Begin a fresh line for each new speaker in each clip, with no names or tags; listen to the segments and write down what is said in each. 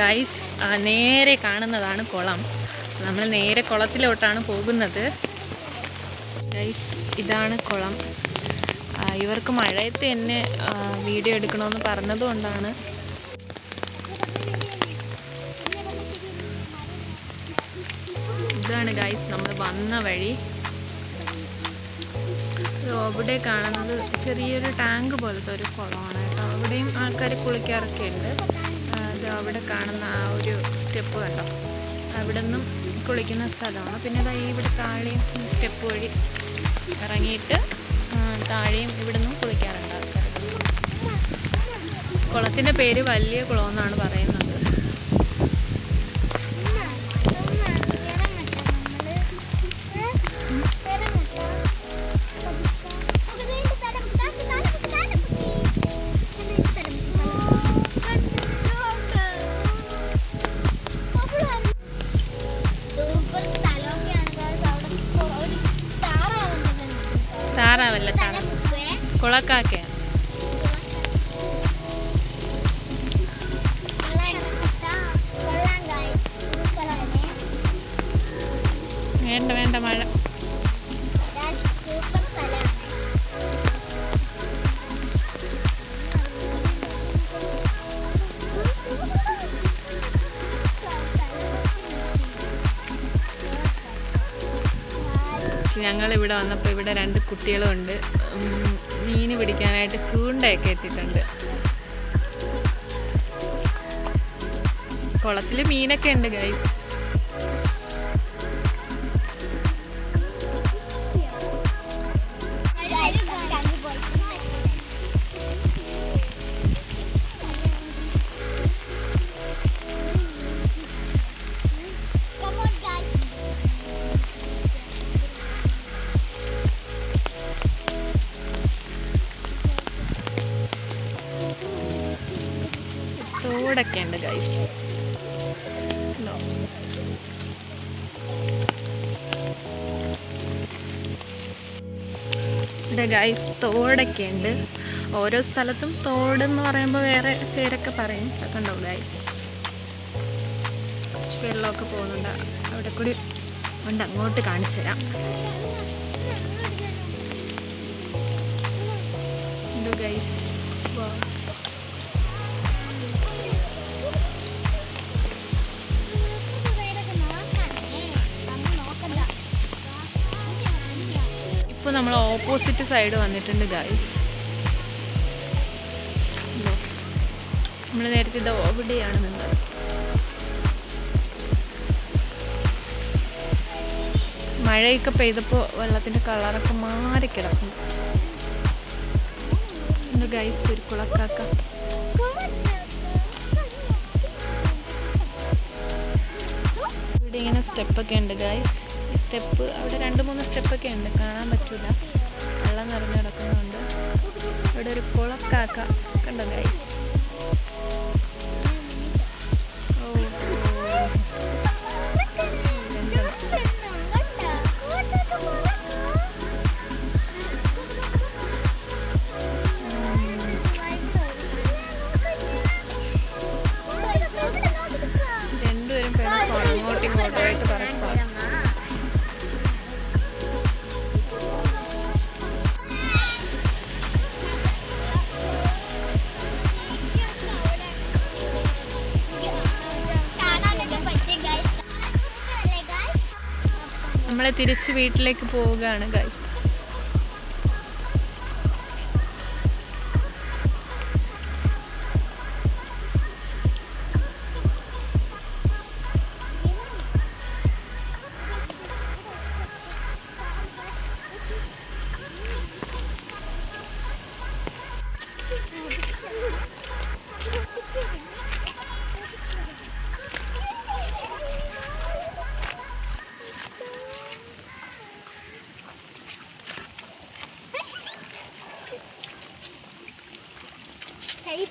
Guys നേരെ കാണുന്നതാണ് കുളം. നമ്മൾ നേരെ കുളത്തിലോട്ടാണ് പോകുന്നത്. ഗൈസ് ഇതാണ് കുളം. ഇവർക്ക് മഴയത്ത് തന്നെ വീഡിയോ എടുക്കണമെന്ന് പറഞ്ഞതുകൊണ്ടാണ്. ഇതാണ് ഗൈസ് നമ്മൾ വന്ന വഴി. അവിടെ കാണുന്നത് ചെറിയൊരു ടാങ്ക് പോലത്തെ ഒരു കുളമാണ് കേട്ടോ. അവിടെയും ആൾക്കാർ കുളിക്കാറൊക്കെ ഉണ്ട്. ഇത് അവിടെ കാണുന്ന ആ ഒരു സ്റ്റെപ്പ് കണ്ടോ? അവിടെ നിന്നും കുളിക്കുന്ന സ്ഥലമാണ്. പിന്നെ അതായത് ഇവിടെ താഴെയും സ്റ്റെപ്പ് വഴി ഇറങ്ങിയിട്ട് താഴെയും ഇവിടെ നിന്നും കുളിക്കാറുണ്ട് ആൾക്കാർ കുളത്തിന്റെ പേര് വലിയ കുളം എന്നാണ് പറയുന്നത്. താറാവല്ല.
സൂപ്പറാണ്.
വേണ്ട വേണ്ട മഴ ഞങ്ങൾ ഇവിടെ വന്നപ്പോൾ ഇവിടെ രണ്ട് കുട്ടികളും ഉണ്ട് ഉം, മീൻ പിടിക്കാനായിട്ട് ചൂണ്ടയൊക്കെ എത്തിയിട്ടുണ്ട് കുളത്തിൽ മീനൊക്കെ ഉണ്ട് ഗൈസ് തോടൊക്കെ ഉണ്ട് ഗൈസ് ഗൈസ് തോടൊക്കെ ഉണ്ട് ഓരോ സ്ഥലത്തും തോട് എന്ന് പറയുമ്പോൾ വേറെ പേരൊക്കെ പറയും. കണ്ടോ ഗൈസ് കുറച്ച് വെള്ളമൊക്കെ പോകുന്നുണ്ട്. അവിടെ കൂടി ഉണ്ട് അങ്ങോട്ട് കാണിച്ചു തരാം. ഗൈസ് ഇപ്പോൾ നമ്മൾ ഓപ്പോസിറ്റ് സൈഡ് വന്നിട്ടുണ്ട് ഗൈസ് നമ്മൾ നേരത്തെ ഇത് ഓവിടെയാണ് നിന്നത്. മഴയൊക്കെ പെയ്തപ്പോൾ വെള്ളത്തിന്റെ കളറൊക്കെ മാറി കിടക്കും ഗൈസ് ഒരു കുളക്കാക്ക. ഇങ്ങനെ സ്റ്റെപ്പൊക്കെ ഉണ്ട് ഈ സ്റ്റെപ്പ് അവിടെ രണ്ട് മൂന്ന് സ്റ്റെപ്പൊക്കെ ഉണ്ട്. കാണാൻ പറ്റൂല. വെള്ളം നിറഞ്ഞു കിടക്കുന്നുണ്ട് ഇവിടെ ഒരു കുളക്കാക്ക. കണ്ടോ ഗൈസ് നമ്മളെ തിരിച്ച് വീട്ടിലേക്ക് പോവുകയാണ് ഗൈസ്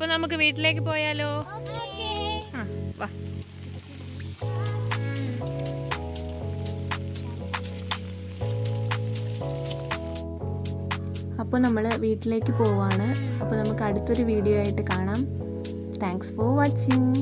എനിക്ക്
നമുക്ക് വീട്ടിലേക്ക് പോയാലോ? ആ വാ. അപ്പോൾ നമ്മൾ വീട്ടിലേക്ക് പോവാണ്. അപ്പോൾ നമുക്ക് അടുത്തൊരു വീഡിയോ ആയിട്ട് കാണാം. Thanks for watching